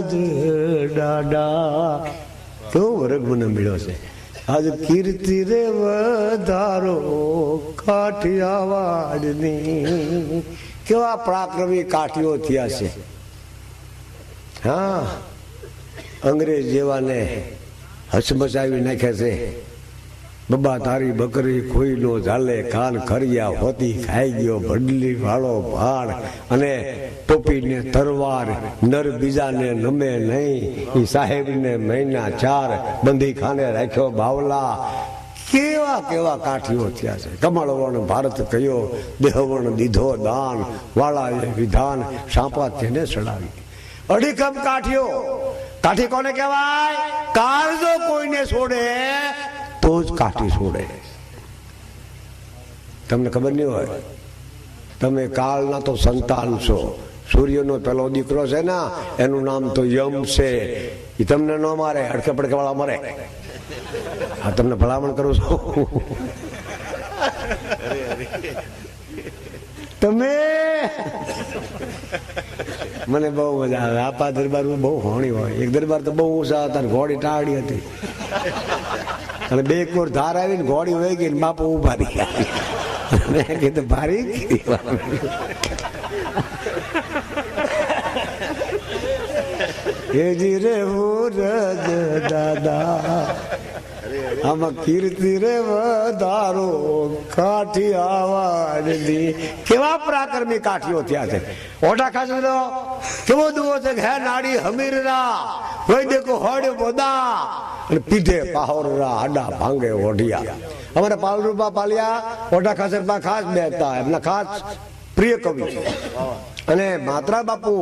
વ્રજ ડાડા. કેવો વર્ગ મને મળ્યો છે. આજ કીર્તિ રે વધારો કાઠિયાવાડની. કેવા પ્રાક્રમી કાઠીઓ થયા છે. હા, અંગ્રેજ જેવાને હચમચાવી નાખ્યા છે. બબા તારી બકરી ખોઈલો ઝાલે કાન ખરિયા હોતી ખાઈ ગયો ભડલી વાળો ભાડ અને ટોપીને તરવાર, નર બીજાને નમે નહીં. એ સાહેબને મહિના ચાર બંધી ખાને રાખ્યો બાવલા. કેવા કેવા કાઠીઓ થયા છે. કમળવણ ભારત કયો, દેહવણ દીધો દાન, વાળાએ વિધાન સાંપા તેને ચડાવી અડીકમ કાઠીઓ. કાઠી કોને કહેવાય? કાળજો કોઈને છોડે તો જ કાઠી છોડે. તમને ખબર નહીં હોય? તમે કાળના તો સંતાન છો. સૂર્યનો પેલો દીકરો છે ને, એનું નામ તો યમ છે. એ તમને ન મારે અડકે પડકે વાળા મરે. આ તમને ભલામણ કરું છું. તમે? મને બહુ મજા આવે. આપા દરબાર બહુ હોણી હોય. એક દરબાર તો બહુ ઊંચા હતા ઘોડી ટાળી હતી. અને બે કોર ધાર આવીને ઘોડી વહી ગઈ ને બાપુ ઊભા રહી મેં કીધું, ભારી હેજી રે હું રજ દાદા. આમાં કીર્તિ રે વધારો કાઠી આવાજની કેવા પ્રાકર્મી કાઠીઓ થયા છે. ઓઢા ખાસ કેવો દુવો છે હે નાડી હમીરના કોઈ દેખો હોડે બોદા. અને પીધે પાહોરા હાડા ભાંગે ઓઢિયા. અમારા પાલરૂપા પાલિયા ઓઢા ખાસર પા ખાસ બેતા એમના ખાસ પ્રિય કવિ અને માત્રા બાપુ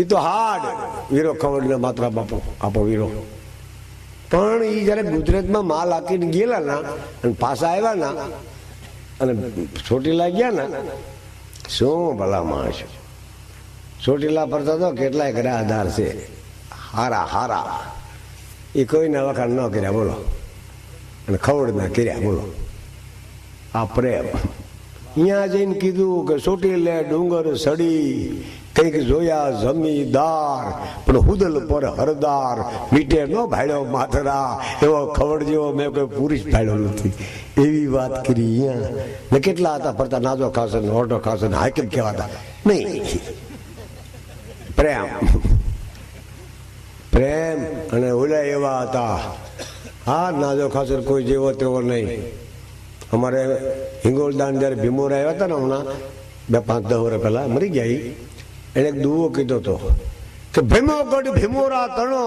એ તો હાડ વીરો ખવડના માત્રા બાપુ, આપો વીરો પણ એ જયારે ગુજરાતમાં માલ આપીને ગયેલા ના, અને પાછા આવ્યા ના, અને ચોટીલા ગયા ના, શું ભલા માણસ ચોટીલા ફરતા તો કેટલાય ઘરે આધાર છે. હારા હારા. એ કોઈના વખાણ ન કર્યા, બોલો. અને ખવડ ના કર્યા, બોલો. આ પ્રેમ. અહીંયા જઈને કીધું કે ચોટીલે ડુંગર સડી, કંઈક જોયા જમીદાર, પણ હુદલ પર હરદાર મીટે ન ભાડ્યો માથરા, એવો ખવડ જેવો મેં કોઈ પુરુષ ભાડ્યો નથી. એવી વાત કરી અહીંયા ને કેટલા હતા ફરતા, નાજો ખાસન ઓટો ખાસન હાકીમ કહેવાતા? નહીં. પ્રેમ. પ્રેમ અને ઓલા એવા હતા. આ નાજો ખાસર કોઈ જેવો તેવો નહીં. અમારે હિંગોળદાન જ્યારે ભીમોર આવ્યા હતા ને હમણાં, બે પાંચ દસ વર્ષ પહેલા, મરી ગયા. એને એક દુવો કીધો હતો કે ભીમો ગઢ ભીમોરા તણો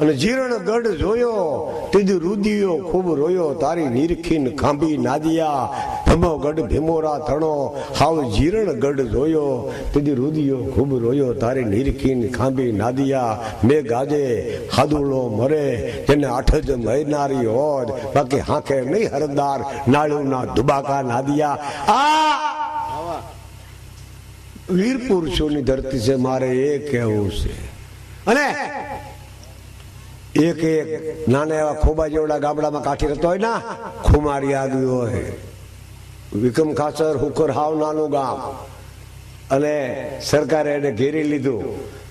અને જીરણ ગઢ જોયો તીધું રુદિયો ખૂબ રોયો, તારી નિરખીન ખાંભી નાદિયા. ભીમો ગઢ ભીમોરા થણો, હાવ જીરણ ગઢ જોયો. તીધું રુદિયો ખૂબ રોયો, તારી નિરખીન ખાંભી નાદિયા. મે ગાજે હાદુળો મરે, તેને આઠ જ મહિનારી હોજ. બાકી હાંખે નહીં હરદાર નાળુના દુબાકા નાદિયા. આ વીર પુરુષોની ધરતી છે, મારે એ કહેવું છે. અને એક એક નાના એવા ખોબા જેવડા ગામડામાં કાઠી રહેતો હોય ના, ખુમારી આવી હોય. વિક્રમ ખાસર, હુકર હાવ નાનું ગામ. અને સરકારે એને ઘેરી લીધું.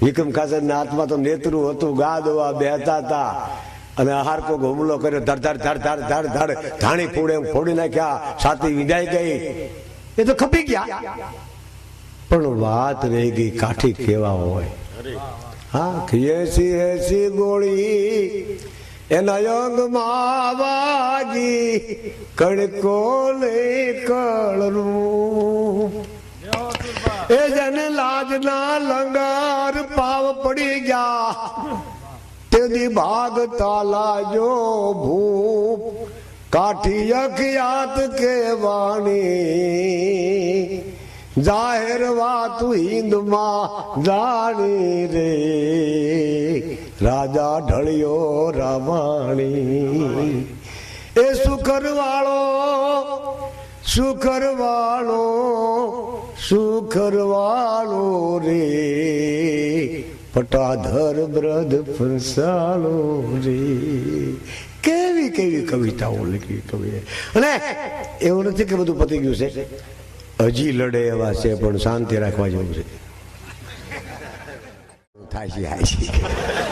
વિક્રમ ખાસર ના હાથમાં તો નેતરું હતું, ગા દોવા બેહતા હતા. અને આહાર કોક હુમલો કર્યો, ધડ ધડ ધડ ધડ ધડ ધડ, ધાણી ફોડે ફોડી નાખ્યા છાતી વિદાય ગઈ. એ તો ખપી ગયા. પણ વાત રહી ગઈ કાઠી કેવા હોય. હા એસી એસી ગોળી. એના અંગમાં વાગી કડકો લે કળનું. એ જને લાજના લંગાર પાવ પડી ગયા તેદી ભાગ તાલાજો ભૂપ, કાઠી અખિયાત કે વાણી જાહેર વાત હિંદમાં જાણી રે. રાજા ઢળ્યો રામાણી એ સુખરવાળો સુખરવાળો સુખર વાળો સુખર વાળો રે. પટાધર બ્રધ ફરસાળો રે. કેવી કેવી કવિતાઓ લખી કવિ અને એવું નથી કે બધું પતી ગયું છે. હજી લડે એવા છે, પણ શાંતિ રાખવા જેવું છે, થાય છે.